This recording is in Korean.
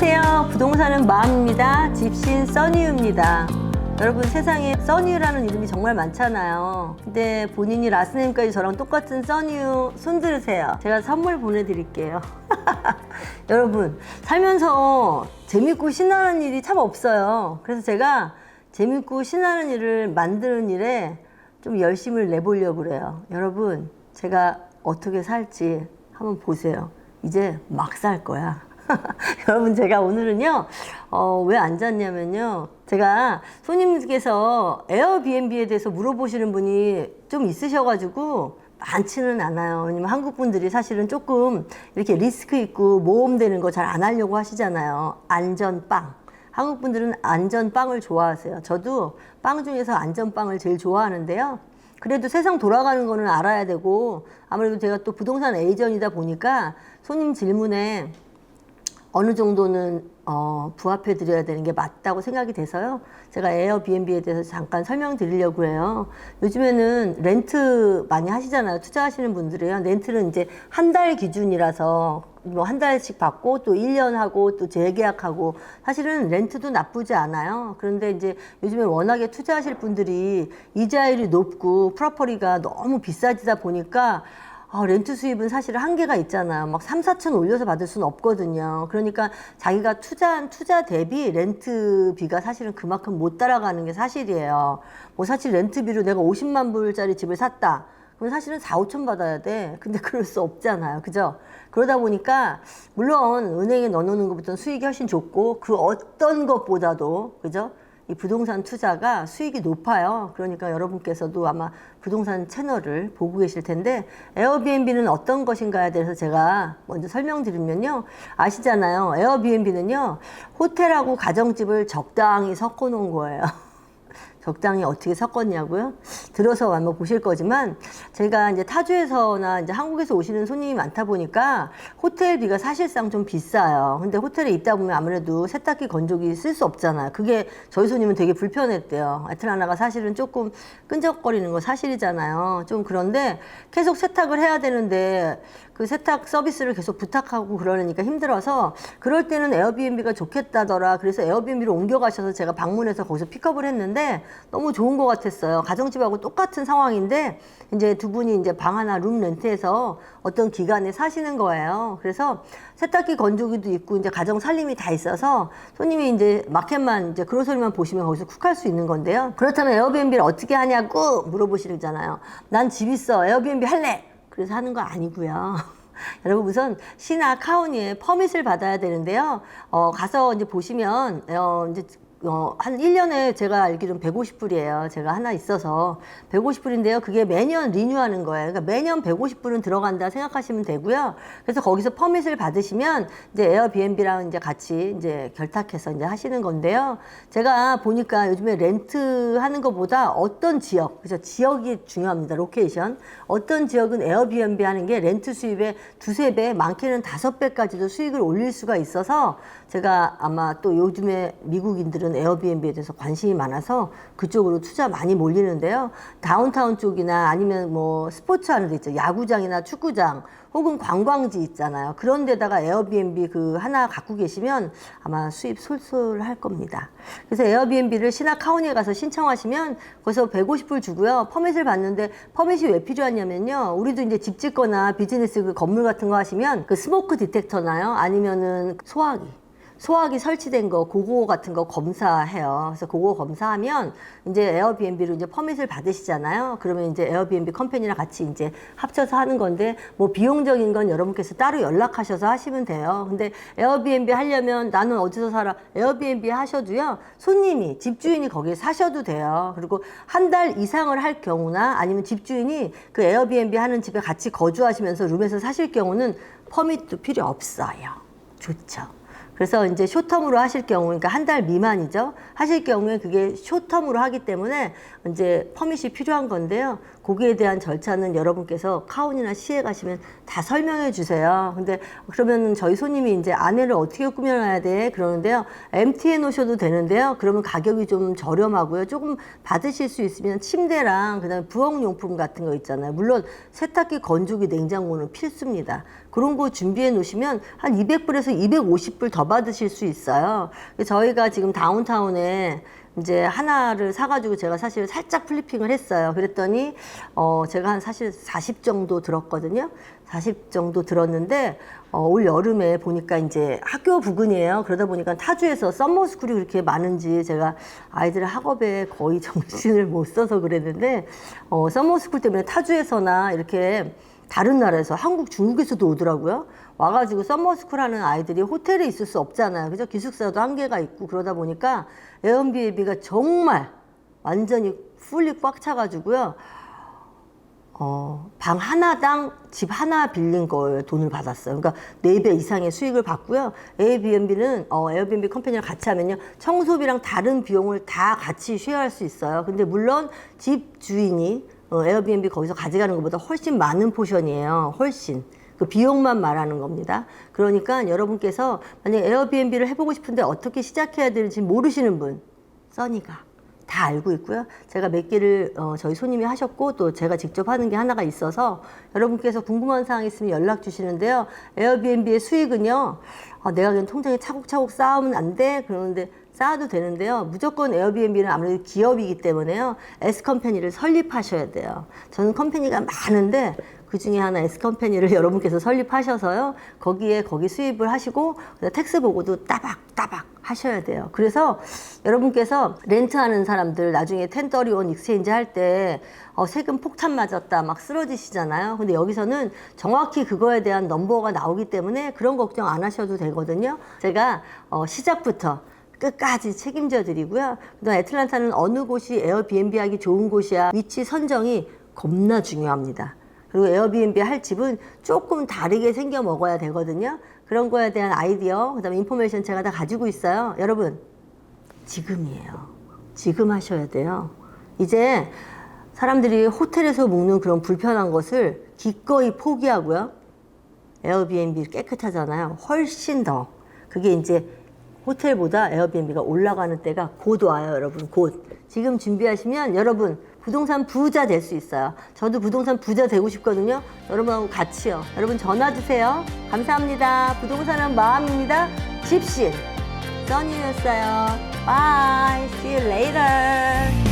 안녕하세요. 부동산은 마음입니다. 집신 써니유입니다. 여러분 세상에 써니유라는 이름이 정말 많잖아요. 근데 본인이 라스네임까지 저랑 똑같은 써니유 손들으세요. 제가 선물 보내드릴게요. 여러분 살면서 재밌고 신나는 일이 참 없어요. 그래서 제가 재밌고 신나는 일을 만드는 일에 좀 열심을 내보려고 그래요. 여러분 제가 어떻게 살지 한번 보세요. 이제 막 살 거야. 여러분 제가 오늘은요 어, 왜 앉았냐면요. 제가 손님께서 에어비앤비에 대해서 물어보시는 분이 좀 있으셔가지고 많지는 않아요. 왜냐면 한국 분들이 사실은 조금 이렇게 리스크 있고 모험되는 거 잘 안 하려고 하시잖아요. 안전빵. 한국 분들은 안전빵을 좋아하세요. 저도 빵 중에서 안전빵을 제일 좋아하는데요. 그래도 세상 돌아가는 거는 알아야 되고 아무래도 제가 또 부동산 에이전이다 보니까 손님 질문에 어느 정도는 어, 부합해 드려야 되는 게 맞다고 생각이 돼서요. 제가 에어비앤비에 대해서 잠깐 설명드리려고 해요. 요즘에는 렌트 많이 하시잖아요. 투자하시는 분들이요. 렌트는 이제 한 달 기준이라서 뭐 한 달씩 받고 또 1년 하고 또 재계약하고 사실은 렌트도 나쁘지 않아요. 그런데 이제 요즘에 워낙에 투자하실 분들이 이자율이 높고 프로퍼리가 너무 비싸지다 보니까 아, 렌트 수입은 사실 한계가 있잖아요. 막 3, 4천 올려서 받을 수는 없거든요. 그러니까 자기가 투자한 투자 대비 렌트비가 사실은 그만큼 못 따라가는 게 사실이에요. 뭐 사실 렌트비로 내가 50만 불짜리 집을 샀다. 그럼 사실은 4, 5천 받아야 돼. 근데 그럴 수 없잖아요. 그죠? 그러다 보니까 물론 은행에 넣어놓는 것보다는 수익이 훨씬 좋고 그 어떤 것보다도 그죠? 이 부동산 투자가 수익이 높아요. 그러니까 여러분께서도 아마 부동산 채널을 보고 계실 텐데 에어비앤비는 어떤 것인가에 대해서 제가 먼저 설명드리면요. 아시잖아요. 에어비앤비는요. 호텔하고 가정집을 적당히 섞어 놓은 거예요. 적당히 어떻게 섞었냐고요? 들어서 한번 보실 거지만 제가 이제 타주에서나 이제 한국에서 오시는 손님이 많다 보니까 호텔비가 사실상 좀 비싸요. 근데 호텔에 있다 보면 아무래도 세탁기 건조기 쓸 수 없잖아요. 그게 저희 손님은 되게 불편했대요. 아틀라나가 사실은 조금 끈적거리는 거 사실이잖아요. 좀 그런데 계속 세탁을 해야 되는데 그 세탁 서비스를 계속 부탁하고 그러니까 힘들어서 그럴 때는 에어비앤비가 좋겠다더라. 그래서 에어비앤비로 옮겨가셔서 제가 방문해서 거기서 픽업을 했는데 너무 좋은 것 같았어요. 가정집하고 똑같은 상황인데 이제 두 분이 이제 방 하나 룸 렌트해서 어떤 기간에 사시는 거예요. 그래서 세탁기 건조기도 있고 이제 가정 살림이 다 있어서 손님이 이제 마켓만 이제 그로소리만 보시면 거기서 쿡할 수 있는 건데요. 그렇다면 에어비앤비를 어떻게 하냐고 물어보시잖아요. 난 집 있어. 에어비앤비 할래. 그래서 하는 거 아니고요. 여러분 우선 시나 카운티에 퍼밋을 받아야 되는데요. 어, 가서 이제 보시면 어, 이제 어, 한 1년에 제가 알기로는 150불이에요. 제가 하나 있어서 150불인데요. 그게 매년 리뉴하는 거예요. 그러니까 매년 150불은 들어간다 생각하시면 되고요. 그래서 거기서 퍼밋을 받으시면 이제 에어비앤비랑 이제 같이 이제 결탁해서 이제 하시는 건데요. 제가 보니까 요즘에 렌트 하는 것보다 어떤 지역, 그죠? 지역이 중요합니다. 로케이션. 어떤 지역은 에어비앤비 하는 게 렌트 수입의 두세 배, 많게는 다섯 배까지도 수익을 올릴 수가 있어서 제가 아마 또 요즘에 미국인들은 에어비앤비에 대해서 관심이 많아서 그쪽으로 투자 많이 몰리는데요. 다운타운 쪽이나 아니면 뭐 스포츠 하는 데 있죠. 야구장이나 축구장 혹은 관광지 있잖아요. 그런 데다가 에어비앤비 그 하나 갖고 계시면 아마 수입 솔솔 할 겁니다. 그래서 에어비앤비를 신화 카운티에 가서 신청하시면 거기서 150불 주고요. 퍼밋을 받는데 퍼밋이 왜 필요하냐면요. 우리도 이제 집 짓거나 비즈니스 그 건물 같은 거 하시면 그 스모크 디텍터나요? 아니면은 소화기. 소화기 설치된 거, 그거 같은 거 검사해요. 그래서 그거 검사하면 이제 에어비앤비로 이제 퍼밋을 받으시잖아요. 그러면 이제 에어비앤비 컴퍼니랑 같이 이제 합쳐서 하는 건데 뭐 비용적인 건 여러분께서 따로 연락하셔서 하시면 돼요. 근데 에어비앤비 하려면 나는 어디서 살아? 에어비앤비 하셔도요. 손님이 집주인이 거기에 사셔도 돼요. 그리고 한 달 이상을 할 경우나 아니면 집주인이 그 에어비앤비 하는 집에 같이 거주하시면서 룸에서 사실 경우는 퍼밋도 필요 없어요. 좋죠. 그래서 이제 쇼텀으로 하실 경우, 그러니까 한 달 미만이죠. 하실 경우에 그게 쇼텀으로 하기 때문에 이제 퍼밋이 필요한 건데요. 거기에 대한 절차는 여러분께서 카운이나 시에 가시면 다 설명해 주세요. 근데 그러면 저희 손님이 이제 아내를 어떻게 꾸며놔야 돼? 그러는데요. MT 해 놓으셔도 되는데요. 그러면 가격이 좀 저렴하고요. 조금 받으실 수 있으면 침대랑 그다음에 부엌 용품 같은 거 있잖아요. 물론 세탁기, 건조기, 냉장고는 필수입니다. 그런 거 준비해 놓으시면 한 200불에서 250불 더 받으실 수 있어요. 저희가 지금 다운타운에 이제 하나를 사가지고 제가 사실 살짝 플리핑을 했어요. 그랬더니 어 제가 한 사실 40 정도 들었거든요. 40 정도 들었는데 어, 올 여름에 보니까 이제 학교 부근이에요. 그러다 보니까 타주에서 썸머스쿨이 그렇게 많은지 제가 아이들 학업에 거의 정신을 못 써서 그랬는데 어, 썸머스쿨 때문에 타주에서나 이렇게 다른 나라에서 한국, 중국에서도 오더라고요. 와가지고 썸머스쿨 하는 아이들이 호텔에 있을 수 없잖아요. 그죠? 기숙사도 한계가 있고 그러다 보니까 에어비앤비가 정말 완전히 풀리 꽉 차가지고요. 어, 방 하나당 집 하나 빌린 거에 돈을 받았어요. 그러니까 네 배 이상의 수익을 받고요. 에어비앤비는 어, 에어비앤비 컴퍼니랑 같이 하면요. 청소비랑 다른 비용을 다 같이 쉐어할 수 있어요. 근데 물론 집 주인이 어, 에어비앤비 거기서 가져가는 것보다 훨씬 많은 포션이에요. 훨씬. 그 비용만 말하는 겁니다. 그러니까 여러분께서 만약 에어비앤비를 해보고 싶은데 어떻게 시작해야 될지 모르시는 분, 써니가 다 알고 있고요. 제가 몇 개를 어, 저희 손님이 하셨고 또 제가 직접 하는 게 하나가 있어서 여러분께서 궁금한 사항 있으면 연락 주시는데요. 에어비앤비의 수익은요. 어, 내가 그냥 통장에 차곡차곡 쌓으면 안 돼. 그러는데 쌓아도 되는데요. 무조건 에어비앤비는 아무래도 기업이기 때문에요. S컴퍼니를 설립하셔야 돼요. 저는 컴퍼니가 많은데 그 중에 하나 S컴퍼니를 여러분께서 설립하셔서요. 거기에 거기 수입을 하시고 텍스 보고도 따박따박 하셔야 돼요. 그래서 여러분께서 렌트하는 사람들 나중에 1031 익스체인지 할 때 어, 세금 폭탄 맞았다 막 쓰러지시잖아요. 근데 여기서는 정확히 그거에 대한 넘버가 나오기 때문에 그런 걱정 안 하셔도 되거든요. 제가 어, 시작부터 끝까지 책임져 드리고요. 그다음 애틀란타는 어느 곳이 에어비앤비 하기 좋은 곳이야 위치 선정이 겁나 중요합니다. 그리고 에어비앤비 할 집은 조금 다르게 생겨 먹어야 되거든요. 그런 거에 대한 아이디어, 그다음에 인포메이션 제가 다 가지고 있어요. 여러분, 지금이에요. 지금 하셔야 돼요. 이제 사람들이 호텔에서 먹는 그런 불편한 것을 기꺼이 포기하고요. 에어비앤비 깨끗하잖아요. 훨씬 더. 그게 이제 호텔보다 에어비앤비가 올라가는 때가 곧 와요, 여러분. 곧. 지금 준비하시면 여러분 부동산 부자 될 수 있어요. 저도 부동산 부자 되고 싶거든요. 여러분하고 같이요. 여러분 전화 주세요. 감사합니다. 부동산은 마음입니다. 집신. 써니였어요. Bye. See you later.